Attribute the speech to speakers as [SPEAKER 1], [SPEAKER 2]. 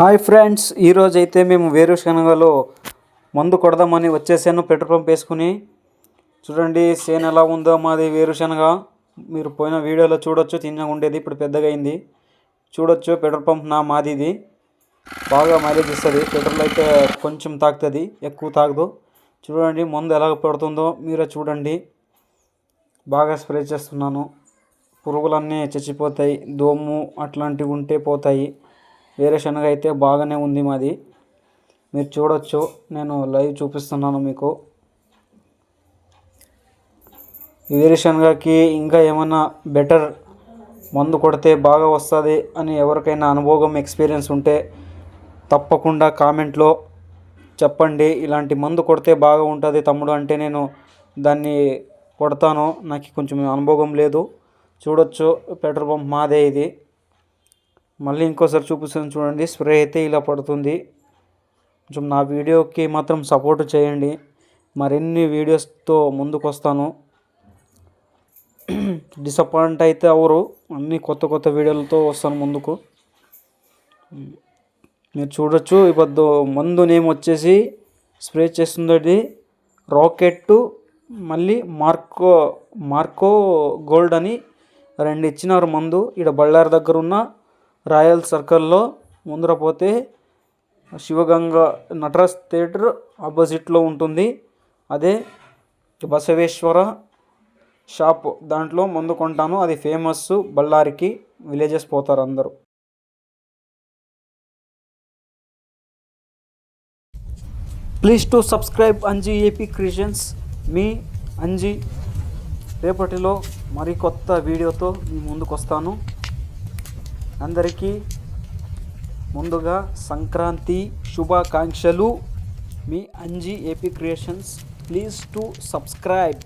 [SPEAKER 1] Hi friends ఈరోజు అయితే మేము వేరుశనగలో మందు కొడదామని వచ్చేసాను పెట్రోల్ పంప్ వేసుకుని. చూడండి సేన్ ఎలా ఉందో మాది వేరుశనగ. మీరు పోయిన వీడియోలో చూడొచ్చు చిన్నగా ఉండేది ఇప్పుడు పెద్దగా అయింది. చూడొచ్చు పెట్రోల్ పంప్ నా మాది ఇది బాగా మైలేజ్ ఇస్తుంది. పెట్రోల్ అయితే కొంచెం తాగుతుంది ఎక్కువ తాగదు. చూడండి మందు ఎలా పడుతుందో మీరే చూడండి. బాగా స్ప్రే చేస్తున్నాను. పురుగులన్నీ చచ్చిపోతాయి దోము అట్లాంటివి ఉంటే పోతాయి. వేరుశనగ అయితే బాగానే ఉంది మాది. మీరు చూడొచ్చు నేను లైవ్ చూపిస్తున్నాను మీకు. వేరుశనగకి ఇంకా ఏమైనా బెటర్ మందు కొడితే బాగా వస్తుంది అని ఎవరికైనా అనుభవం ఎక్స్పీరియన్స్ ఉంటే తప్పకుండా కామెంట్లో చెప్పండి. ఇలాంటి మందు కొడితే బాగా ఉంటుంది తమ్ముడు అంటే నేను దాన్ని కొడతాను. నాకు కొంచెం అనుభవం లేదు. చూడొచ్చు పెట్రోల్ పంప్ మాదే ఇది. మళ్ళీ ఇంకోసారి చూపిస్తాను చూడండి. స్ప్రే అయితే ఇలా పడుతుంది. కొంచెం నా వీడియోకి మాత్రం సపోర్ట్ చేయండి. మరిన్ని వీడియోస్తో ముందుకు వస్తాను డిసప్పాయింట్ అయితే అవరు అన్ని కొత్త కొత్త వీడియోలతో వస్తాను ముందుకు. మీరు చూడొచ్చు. ఇప్పుడు మందు నేమ్ వచ్చేసి స్ప్రే చేస్తుంది రాకెట్ మళ్ళీ మార్కో మార్కో గోల్డ్ అని రెండు ఇచ్చినారు మందు. ఇక్కడ బళ్ళారి దగ్గర ఉన్న రాయల్ సర్కిల్లో ముందర పోతే శివగంగ నటరాజ్ థియేటర్ ఆపోజిట్లో ఉంటుంది. అదే బసవేశ్వర షాప్ దాంట్లో ముందు కొంటాను. అది ఫేమస్ బళ్ళారికి విలేజెస్ పోతారు అందరూ. Please to subscribe Anji AP creations. మీ అంజీ రేపటిలో మరి కొత్త వీడియోతో మీ ముందుకు వస్తాను అందరికీ ముందుగా సంక్రాంతి శుభాకాంక్షలు. మీ Anji AP creations please to subscribe.